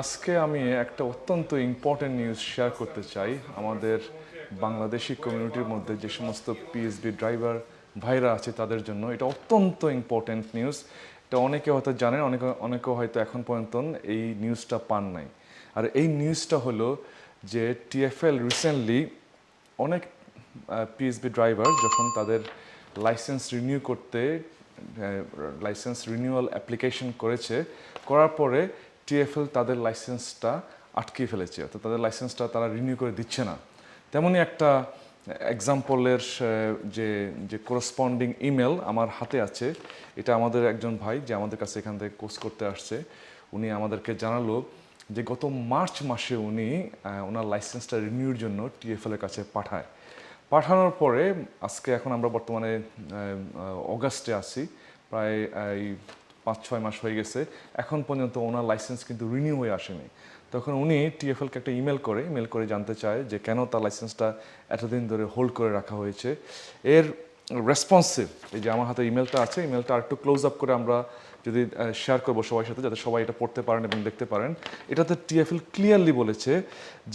আজকে আমি একটা অত্যন্ত ইম্পর্টেন্ট নিউজ শেয়ার করতে চাই। আমাদের বাংলাদেশি কমিউনিটির মধ্যে যে সমস্ত পিএইচডি ড্রাইভার ভাইরা আছে তাদের জন্য। এটা অত্যন্ত ইম্পর্টেন্ট নিউজ এটা অনেকে হয়তো জানেন, অনেকে অনেকেও হয়তো এখন পর্যন্ত এই নিউজটা পান নাই। আর এই নিউজটা হলো যে টিএফএল রিসেন্টলি অনেক পিএসবি ড্রাইভার যখন তাদের লাইসেন্স রিনিউ করতে লাইসেন্স রিনিউয়াল অ্যাপ্লিকেশন করেছে, করার পরে টিএফএল তাদের লাইসেন্সটা আটকে ফেলেছে, অর্থাৎ তাদের লাইসেন্সটা তারা রিনিউ করে দিচ্ছে না। তেমনই একটা এক্সাম্পলের যে যে করসপন্ডিং ইমেল আমার হাতে আছে, এটা আমাদের একজন ভাই যে আমাদের কাছে এখান থেকে কোর্স করতে আসছে, উনি আমাদেরকে জানালো যে গত মার্চ মাসে উনি ওনার লাইসেন্সটা রিনিউর জন্য টিএফএল এর কাছে পাঠায়। পাঠানোর পরে, আজকে এখন আমরা বর্তমানে অগাস্টে আছি, প্রায় এই পাঁচ ছয় মাস হয়ে গেছে, এখন পর্যন্ত ওনার লাইসেন্স কিন্তু রিনিউ হয়ে আসেনি। তখন উনি টিএফএলকে একটা ইমেল করে ইমেল করে জানতে চায় যে কেন তার লাইসেন্সটা এতদিন ধরে হোল্ড করে রাখা হয়েছে। এর রেসপন্সিভ এই যে আমার হাতে ইমেলটা আছে ইমেলটা আরেকটু ক্লোজ আপ করে আমরা যদি শেয়ার করব সবার সাথে, যাতে সবাই এটা পড়তে পারেন এবং দেখতে পারেন। এটাতে টিএফএল ক্লিয়ারলি বলেছে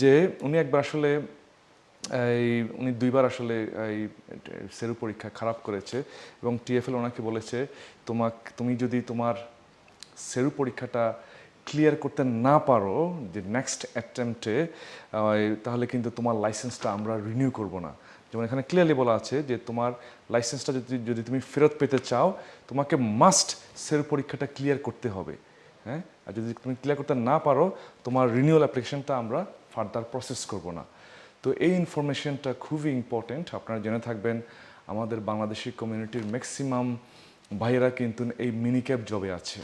যে উনি একবার আসলে এই উনি দুইবার আসলে এই সেরু পরীক্ষা খারাপ করেছে এবং টিএফএল ওনাকে বলেছে, তোমাক, তুমি যদি তোমার সেরু পরীক্ষাটা ক্লিয়ার করতে না পারো, যে নেক্সট অ্যাটেম্পটে তাহলে কিন্তু তোমার লাইসেন্সটা আমরা রিনিউ করব না। যেমন এখানে ক্লিয়ারলি বলা আছে যে তোমার লাইসেন্সটা যদি যদি তুমি ফেরত পেতে চাও, তোমাকে মাস্ট সেরু পরীক্ষাটা ক্লিয়ার করতে হবে। হ্যাঁ? আর যদি তুমি ক্লিয়ার করতে না পারো, তোমার রিনিউয়াল অ্যাপ্লিকেশনটা আমরা ফার্দার প্রসেস করব না। তো এই ইনফরমেশনটা খুবই ইম্পর্টেন্ট আপনারা জেনে থাকবেন, আমাদের বাংলাদেশি কমিউনিটির ম্যাক্সিমাম ভাইয়েরা কিন্তু এই মিনিক্যাপ জবে আছে।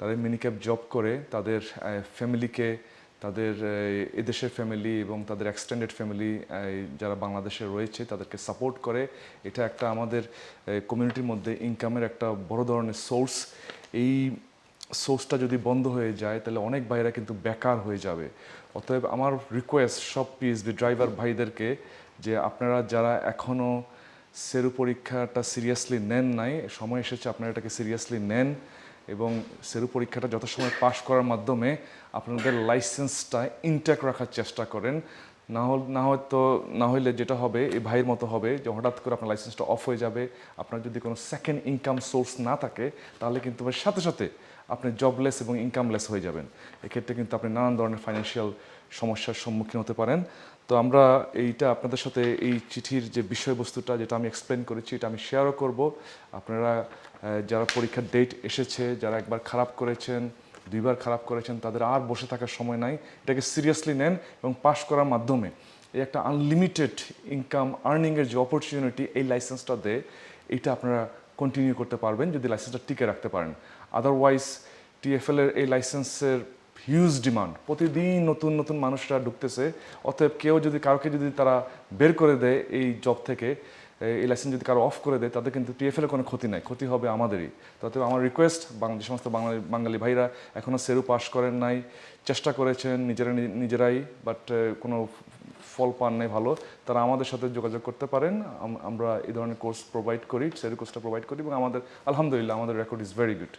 তাদের মিনিক্যাপ জব করে, তাদের ফ্যামিলিকে তাদের এদেশের ফ্যামিলি এবং তাদের এক্সটেন্ডেড ফ্যামিলি যারা বাংলাদেশে রয়েছে, তাদেরকে সাপোর্ট করে। এটা একটা আমাদের কমিউনিটির মধ্যে ইনকামের একটা বড় ধরনের সোর্স এই সোর্সটা যদি বন্ধ হয়ে যায়, তাহলে অনেক ভাইরা কিন্তু বেকার হয়ে যাবে। অতএব আমার রিকোয়েস্ট সব পিএইচডি ড্রাইভার ভাইদেরকে যে আপনারা যারা এখনও সেরু পরীক্ষাটা সিরিয়াসলি নেন নাই, সময় এসেছে আপনারা এটাকে সিরিয়াসলি নেন এবং সেরু পরীক্ষাটা যত সময় পাশ করার মাধ্যমে আপনাদের লাইসেন্সটা ইনট্যাক্ট রাখার চেষ্টা করেন। না হল, না না হইলে যেটা হবে, এই ভাইয়ের মতো হবে যে হঠাৎ করে আপনার লাইসেন্সটা অফ হয়ে যাবে, আপনার যদি কোনো সেকেন্ড ইনকাম সোর্স না থাকে, তাহলে কিন্তু সাথে সাথে আপনি জবলেস এবং ইনকামলেস হয়ে যাবেন। এক্ষেত্রে কিন্তু আপনি নানান ধরনের ফাইন্যান্সিয়াল সমস্যার সম্মুখীন হতে পারেন। তো আমরা এইটা আপনাদের সাথে, এই চিঠির যে বিষয়বস্তুটা যেটা আমি এক্সপ্লেন করেছি, এটা আমি শেয়ারও করব। আপনারা যারা পরীক্ষার ডেট এসেছে, যারা একবার খারাপ করেছেন দুইবার খারাপ করেছেন, তাদের আর বসে থাকার সময় নাই। এটাকে সিরিয়াসলি নেন এবং পাশ করার মাধ্যমে এই একটা আনলিমিটেড ইনকাম আর্নিংয়ের যে অপরচুনিটি এই লাইসেন্সটা দেয় এটা আপনারা কন্টিনিউ করতে পারবেন যদি লাইসেন্সটা টিকে রাখতে পারেন। আদারওয়াইজ টিএফএল এর এই লাইসেন্সের হিউজ ডিমান্ড প্রতিদিন নতুন নতুন মানুষরা ঢুকতেছে। অতএব কেউ যদি কাউকে যদি তারা বের করে দেয় এই জব থেকে, এই লাইসেন্স যদি কারও অফ করে দেয় তাদের কিন্তু টিএফএল কোনো ক্ষতি নাই। ক্ষতি হবে আমাদেরই। তো অতএব আমার রিকোয়েস্ট যে সমস্ত বাঙালি বাঙালি ভাইরা এখনও সেরু পাস করেন নাই। চেষ্টা করেছেন নিজেরা নিজেরাই বাট কোনো ফল পান নাই ভালো। তারা আমাদের সাথে যোগাযোগ করতে পারেন। আমরা এই ধরনের কোর্স প্রোভাইড করি সেরু কোর্সটা প্রোভাইড করি এবং আমাদের, আলহামদুলিল্লাহ, আমাদের রেকর্ড ইজ ভেরি গুড